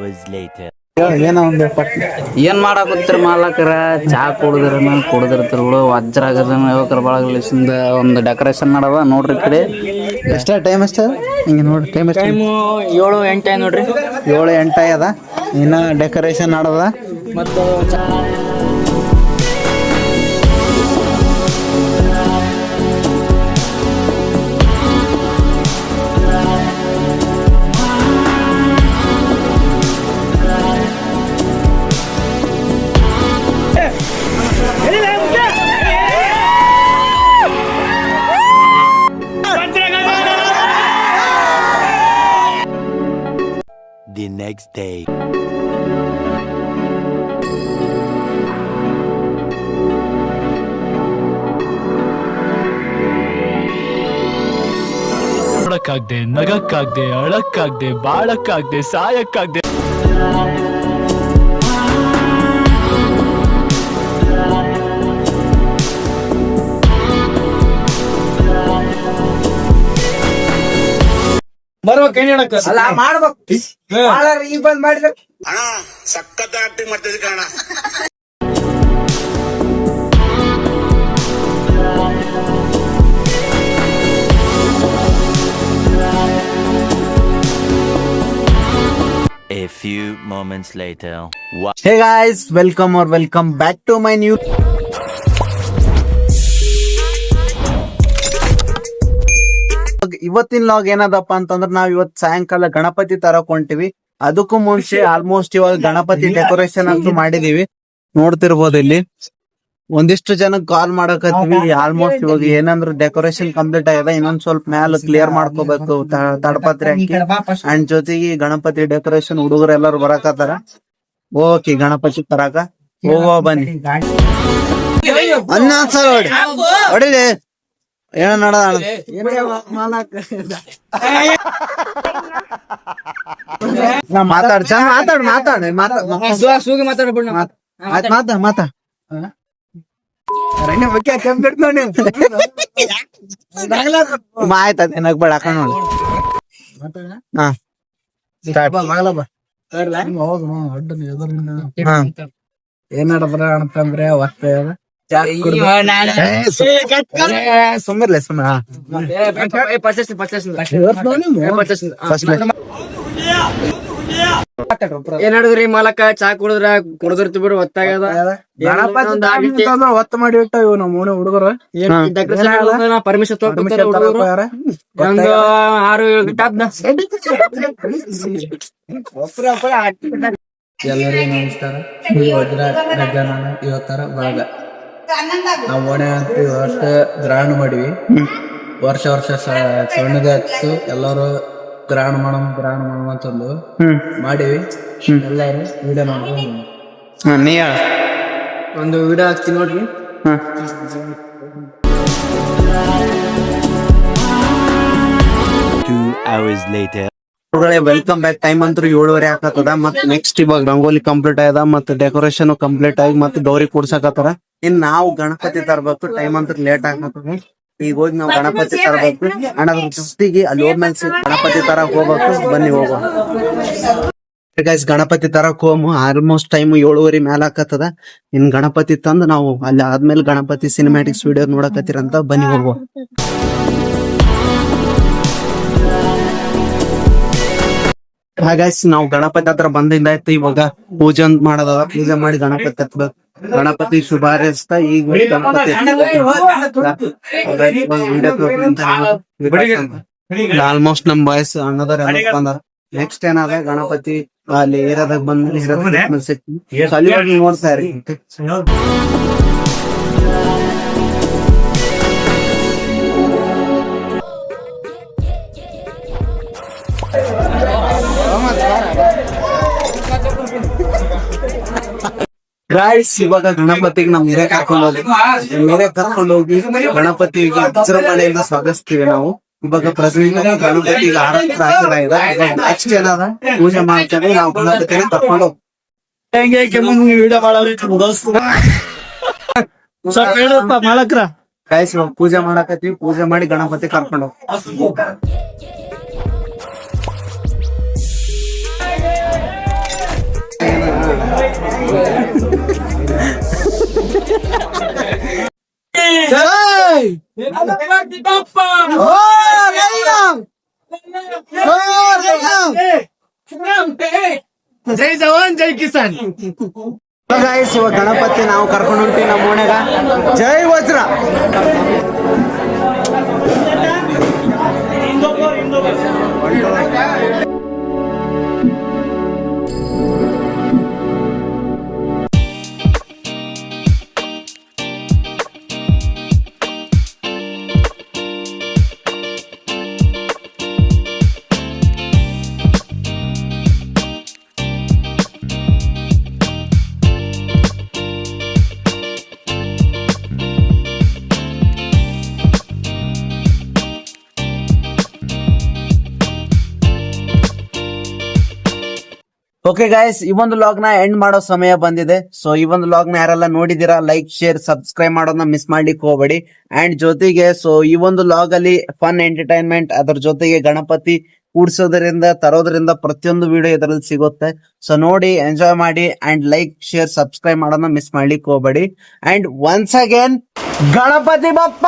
hours later. ಏನೋ ಒಂದು ಪಟ್ಟ. ಏನ್ ಮಾಡಾಕತ್ತೀರ ಮಾಲಕರ? ಚಾ ಕುಡಿದ್ರನ ಕುಡಿದಿರ್ತಾರ ಬಿಡು. ವಜ್ರ ಆಗದನ ಯುವಕರ ಬಳಗಲಿಸಿಂದ ಒಂದು ಡೆಕೋರೇಷನ್ ಮಾಡವ ನೋಡ್ರಿ ಈ ಕಡೆ. ಎಷ್ಟ ಟೈಮ್ ಎಷ್ಟ ಹಿಂಗೆ ನೋಡ್ರಿ ಟೈಮ್ ಎಷ್ಟು? ಟೈಮು ಏಳು ಎಂಟು ನೋಡ್ರಿ. ಏಳು ಎಂಟು ಅದ. ಇನ್ನ ಡೆಕೋರೇಷನ್ ಮಾಡದ. ಮತ್ತು The next day. ನೋಡಕ್ಕಾಗ್ದೆ ನಗಕ್ಕಾಗ್ದೆ ಅಳಕ್ಕಾಗ್ದೆ ಬಾಳಕ್ಕಾಗ್ದೆ ಸಾಯಕ್ಕಾಗ್ದೆ ಬರ್ಬೇಕು ಏನ್ ಹೇಳಕ್ಕ ಅಲ್ಲ ಮಾಡ್ಬೇಕು. ಈಗ ಬಂದ್ ಮಾಡಿದ್ರೆ. ಅಣ್ಣ ಸಖತ್ ಆಕ್ಟಿಂಗ್ ಮಾಡ್ತಿದ್ದೆ ಕಣ A few moments later. Wa- hey guys welcome or welcome back to my ಇವತ್ತಿನ ಲಾಗ್ ಏನದಪ್ಪ ಅಂತಂದ್ರೆ ನಾವ್ ಇವತ್ ಸಾಯಂಕಾಲ ಗಣಪತಿ ತರಕ್ ಹೊಂಟಿವಿ ಅದಕ್ಕೂ ಮುಂಚೆ ಆಲ್ಮೋಸ್ಟ್ ಇವಾಗ ಗಣಪತಿ ಡೆಕೋರೇಷನ್ ಅಂತೂ ಮಾಡಿದೀವಿ. ನೋಡ್ತಿರ್ಬೋದು ಇಲ್ಲಿ. ಒಂದಿಷ್ಟು ಜನಕ್ ಕಾಲ್ ಮಾಡಕತ್ತೀವಿ. ಆಲ್ಮೋಸ್ಟ್ ಇವಾಗ ಏನಂದ್ರ ಡೆಕೋರೇಷನ್ ಕಂಪ್ಲೀಟ್ ಆಗಿದೆ. ಇನ್ನೊಂದ್ ಸ್ವಲ್ಪ ಮ್ಯಾಲ ಕ್ಲಿಯರ್ ಮಾಡ್ಕೋಬೇಕು. ತಡಪತ್ರೆ ಹಾಕಿ ಅಂಡ್ ಜೊತೆಗೆ ಗಣಪತಿ ಡೆಕೋರೇಷನ್ ಹುಡುಗರು ಎಲ್ಲಾರು ಬರಾಕತ್ತಾರ. ಓಕೆ ಗಣಪತಿ ತರಾಕ ಹೋಗೋ ಬನ್ನಿ. ಅನ್ನ ಸರ್ ಹೊಡಿ. ಹೊಡಿಲಿ. ಏನ ನಡ? ನಾ ಮಾತಾಡ್ ಚಾ ಮಾತಾಡ್ ಮಾತಾಡ್ ಮಾತಾಡ್. ಮಾತಾಡ್ಬಿಡ್ ಮಾತಾ ಮಾತಾ ಆಯ್ತ ಬೇಡ ಹಾಕೊಂಡ್ ನೋಡಿ. ಹಾ. ಏನಡಬ್ರ ಅಂತಂದ್ರೆ ಒತ್ತ ಸುಮ್ಮಿರ್ಲೆ ಸುಮ್ಮ ಏನ್ ಹೇಳಿದ್ರಿ ಮಾಲಕ ಚಾ ಕುಡಿದ್ರ ಕುಡಿದಿರ್ತಿ ಬಿಡು ಒತ್ತಾಗದ ಒತ್ತ ಮಾಡಿ ಇಟ್ಟ ಇವ್ ನಮ್ಮ ಓಣಿ ಹುಡುಗರು. ಪರ್ಮಿಷನ್ ಒಂದು ಆರು ಏಳು. ಎಲ್ಲರಿಗೂ ನಮಸ್ಕಾರ. ಇವತ್ತರ ಬಳಗ ನಾವು ಓಣೆ ಅಂತ ವರ್ಷ ಗ್ರಹಣ ಮಾಡಿವಿ. ವರ್ಷ ವರ್ಷ ಸಣ್ಣದಾಗ್ತು ಎಲ್ಲರೂ ಗ್ರಹಣ ಮಾಡಮ್ ಗ್ರಹಣ ಮಾಡಮ್ ಅಂತಂದು ಮಾಡಿವಿ. ಎಲ್ಲರೂ ವಿಡಿಯೋ ಮಾಡ್ಕೊಂಡು ನೀ ಒಂದು ವಿಡಿಯೋ ಹಾಕ್ತೀನಿ ನೋಡ್ರಿ. Two hours later. Welcome back time ಅಂತೂ ಏಳುವರೆ ಹಾಕತ್ತದ ಮತ್ ನೆಕ್ಸ್ಟ್ ಇವಾಗ ರಂಗೋಲಿ ಕಂಪ್ಲೀಟ್ ಆಯ್ದ ಮತ್ ಡೆಕೋರೇಷನ್ ಕಂಪ್ಲೀಟ್ ಆಗಿ ಮತ್ ಗೌರಿ ಕೂಡ್ಸಕತ್ತಾರ. ಇನ್ ನಾವು ಗಣಪತಿ ತರ್ಬೇಕು. ಟೈಮ್ ಅಂತ ಲೇಟ್ ಆಗತ್ತದ ಈಗ ಹೋಗಿ ನಾವು ಗಣಪತಿ ತರಬೇಕು. ಅಣ್ಣ ಜೊತೆಗೆ ಅಲ್ಲಿ ಹೋದ್ಮೇಲೆ ಗಣಪತಿ ತರಕ್ ಹೋಗ್ಬೇಕು. ಬನ್ನಿ ಹೋಗೋಣ ಗೈಸ್ ಗಣಪತಿ ತರಕ್ ಹೋಮು ಆಲ್ಮೋಸ್ಟ್ ಟೈಮ್ ಏಳುವರೆ ಮ್ಯಾಲ ಹಾಕತ್ತದ ಇನ್ ಗಣಪತಿ ತಂದು ನಾವು ಅಲ್ಲಿ ಆದ್ಮೇಲೆ ಗಣಪತಿ ಸಿನಿಮ್ಯಾಟಿಕ್ಸ್ ವಿಡಿಯೋ ನೋಡಕತ್ತೀರಂತ ಬನ್ನಿ ಹೋಗುವ. ಹಾಗಾಯ್ಸ್, ನಾವು ಗಣಪತಿ ಹತ್ರ ಬಂದಿಂದ ಆಯ್ತು, ಇವಾಗ ಪೂಜೆ ಒಂದ್ ಮಾಡದವ. ಪೂಜೆ ಮಾಡಿ ಗಣಪತಿ ಹತ್ಬೇಕು. ಗಣಪತಿ ಶುಭ ಹಾರೈಸ್ತಾ ಈಗ ಆಲ್ಮೋಸ್ಟ್ ನಮ್ ಬಾಯ್ಸ್ ಅಣ್ಣದವ್ರ ಬಂದಾರ. ನೆಕ್ಸ್ಟ್ ಏನಾದ ಗಣಪತಿ ಅಲ್ಲಿ ಏರಿಯಾದಾಗ ಸಿಕ್ತಿ. ಅಲ್ಲಿ ಹೋಗಿ ಗಾಯ್ಸ್ ಇವಾಗ ಗಣಪತಿಗೆ ನಮ್ ಮೇರೆ ಕರ್ಕೊಂಡು ಹೋಗಿ ಮೇರೆ ಕರ್ಕೊಂಡು ಹೋಗಿ ಗಣಪತಿಗೆ ವಿಜೃಂಭಣೆಯಿಂದ ಸ್ವಾಗತಿಸ್ತೀವಿ ನಾವು ಇವಾಗ ಪ್ರೆಸೆಂಟ್ ಗಣಪತಿಗೆ ಆರಾಧನೆ ಆಗ್ತಾ ಇದೆ ನೆಕ್ಸ್ಟ್ ಏನಾದ ಪೂಜೆ ಮಾಡ್ಕೊಂಡು ನಾವು ಗಣಪತಿನ ಕರ್ಕೊಂಡು. ಮಾಲಕ್ರ ಗಾಯ್ಸ್ ಇವಾಗ ಪೂಜೆ ಮಾಡಕತ್ತೀವಿ ಪೂಜೆ ಮಾಡಿ ಗಣಪತಿ ಕರ್ಕೊಂಡು. ಜೈ ಜವಾನ್ ಜೈ ಕಿಸಾನ್ ಗಾಯ್ಸ್ ಇವಾಗ ಗಣಪತಿ ನಾವು ಕರ್ಕೊಂಡು ಹೊಂಟಿ ನಮ್ಮ ಓಣ್ಯಾಗ ಜೈ ಓಕೆ ಗಾಯ್ಸ್ ಈ ಒಂದು ಲಾಗ್ನ ಎಂಡ್ ಮಾಡೋ ಸಮಯ ಬಂದಿದೆ. ಸೊ ಈ ಒಂದು ಲಾಗ್ನ ಯಾರೆಲ್ಲ ನೋಡಿದೀರಾ ಲೈಕ್ ಶೇರ್ ಸಬ್ಸ್ಕ್ರೈಬ್ ಮಾಡೋದನ್ನ ಮಿಸ್ ಮಾಡ್ಲಿಕ್ಕೆ ಹೋಗಬೇಡಿ. ಅಂಡ್ ಜೊತೆಗೆ ಸೊ ಈ ಒಂದು ಲಾಗ್ ಅಲ್ಲಿ ಫನ್ ಎಂಟರ್ಟೈನ್ಮೆಂಟ್ ಅದರ ಜೊತೆಗೆ ಗಣಪತಿ ಕೂಡ್ಸೋದ್ರಿಂದ, ತರೋದ್ರಿಂದ ಪ್ರತಿಯೊಂದು ವಿಡಿಯೋ ಇದರಲ್ಲಿ ಸಿಗುತ್ತೆ. ಸೊ ನೋಡಿ ಎಂಜಾಯ್ ಮಾಡಿ ಅಂಡ್ ಲೈಕ್ ಶೇರ್ ಸಬ್ಸ್ಕ್ರೈಬ್ ಮಾಡೋದನ್ನ ಮಿಸ್ ಮಾಡ್ಲಿಕ್ಕೆ ಹೋಗಬೇಡಿ. And once again Ganapati Bappa!